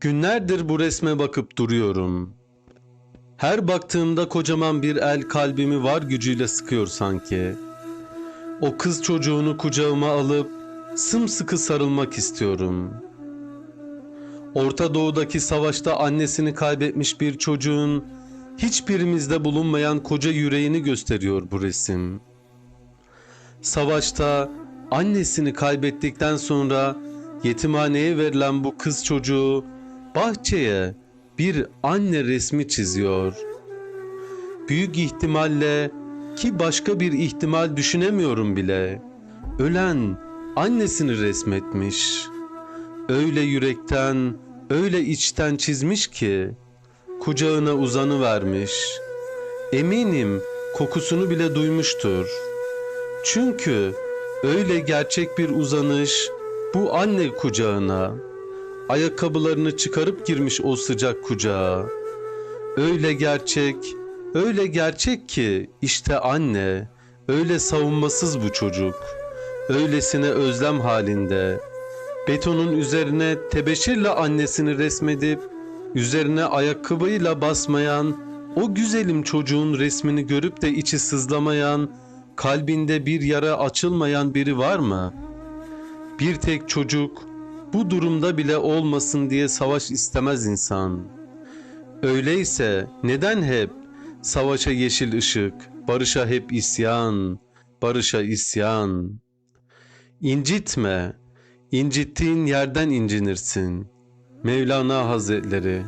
Günlerdir bu resme bakıp duruyorum. Her baktığımda kocaman bir el kalbimi var gücüyle sıkıyor sanki. O kız çocuğunu kucağıma alıp sımsıkı sarılmak istiyorum. Orta Doğu'daki savaşta annesini kaybetmiş bir çocuğun hiçbirimizde bulunmayan koca yüreğini gösteriyor bu resim. Savaşta annesini kaybettikten sonra yetimhaneye verilen bu kız çocuğu bahçeye bir anne resmi çiziyor. Büyük ihtimalle ki başka bir ihtimal düşünemiyorum bile. Ölen annesini resmetmiş. Öyle yürekten, öyle içten çizmiş ki kucağına uzanı vermiş. Eminim kokusunu bile duymuştur. Çünkü öyle gerçek bir uzanış bu anne kucağına. Ayakkabılarını çıkarıp girmiş o sıcak kucağa. Öyle gerçek, öyle gerçek ki işte anne, öyle savunmasız bu çocuk. Öylesine özlem halinde. Betonun üzerine tebeşirle annesini resmedip üzerine ayakkabıyla basmayan o güzelim çocuğun resmini görüp de içi sızlamayan, kalbinde bir yara açılmayan biri var mı? Bir tek çocuk bu durumda bile olmasın diye savaş istemez insan. Öyleyse neden hep savaşa yeşil ışık, barışa hep isyan, barışa isyan? İncitme, incittiğin yerden incinirsin. Mevlana Hazretleri